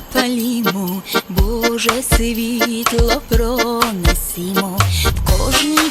Запалімо, Боже світло пронесімо, в кожній